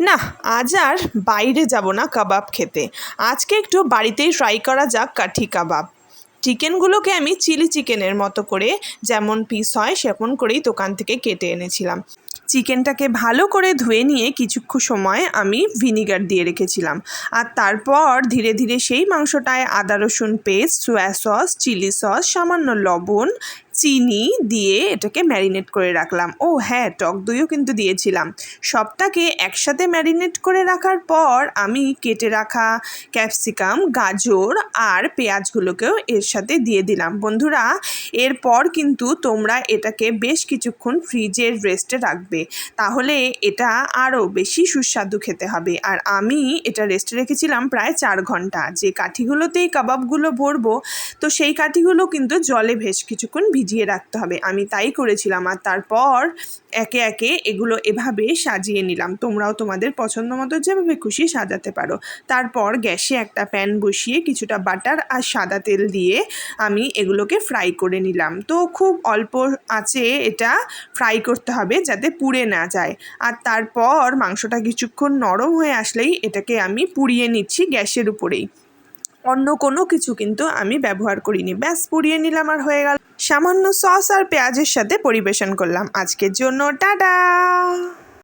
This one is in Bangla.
না, আজ আর বাইরে যাব না কাবাব খেতে। আজকে একটু বাড়িতেই ট্রাই করা যাক কাঠি কাবাব। চিকেনগুলোকে আমি চিলি চিকেনের মতো করে যেমন পিস হয়, সেমন করেই দোকান থেকে কেটে এনেছিলাম। চিকেনটাকে ভালো করে ধুয়ে নিয়ে কিছুক্ষণ সময় আমি ভিনিগার দিয়ে রেখেছিলাম। আর তারপর ধীরে ধীরে সেই মাংসটায় আদা রসুন paste soya sauce chilli sauce সামান্য লবণ চিনি দিয়ে এটাকে ম্যারিনেট করে রাখলাম। ও হ্যাঁ টক দইও কিন্তু দিয়েছিলাম। সবটাকে একসাথে ম্যারিনেট করে রাখার পর আমি কেটে রাখা ক্যাপসিকাম, গাজর আর পেঁয়াজগুলোকেও এর সাথে দিয়ে দিলাম। বন্ধুরা, এরপর কিন্তু তোমরা এটাকে বেশ কিছুক্ষণ ফ্রিজের রেস্টে রাখবে। তাহলে এটা আরও বেশি সুস্বাদু খেতে হবে। আর আমি এটা রেস্টে রেখেছিলাম প্রায় চার ঘণ্টা। যে কাঠিগুলোতেই কাবাবগুলো ভরবো, তো সেই কাঠিগুলো কিন্তু জলে ভেস কিছুক্ষণ ভিজিয়ে রাখতে হবে। আমি তাই করেছিলাম আর তারপর একে একে এগুলো এভাবে সাজিয়ে নিলাম। তোমরাও তোমাদের পছন্দ মতো যেভাবে খুশি সাজাতে পারো। তারপর গ্যাসে একটা প্যান বসিয়ে কিছুটা বাটার আর সাদা তেল দিয়ে আমি এগুলোকে ফ্রাই করে নিলাম। তো খুব অল্প আঁচে এটা ফ্রাই করতে হবে যাতে পুড়ে না যায়। আর তারপর মাংসটা কিছুক্ষণ নরম হয়ে আসলেই এটাকে আমি পুড়িয়ে নিচ্ছি গ্যাসের উপরেই। অন্য কোনো কিছু কিন্তু আমি ব্যবহার করিনি। ব্যাস, পুড়িয়ে নিলাম আর হয়ে গেল। সামান্য সস আর পেঁয়াজের সাথে পরিবেশন করলাম। আজকের জন্য টাটা!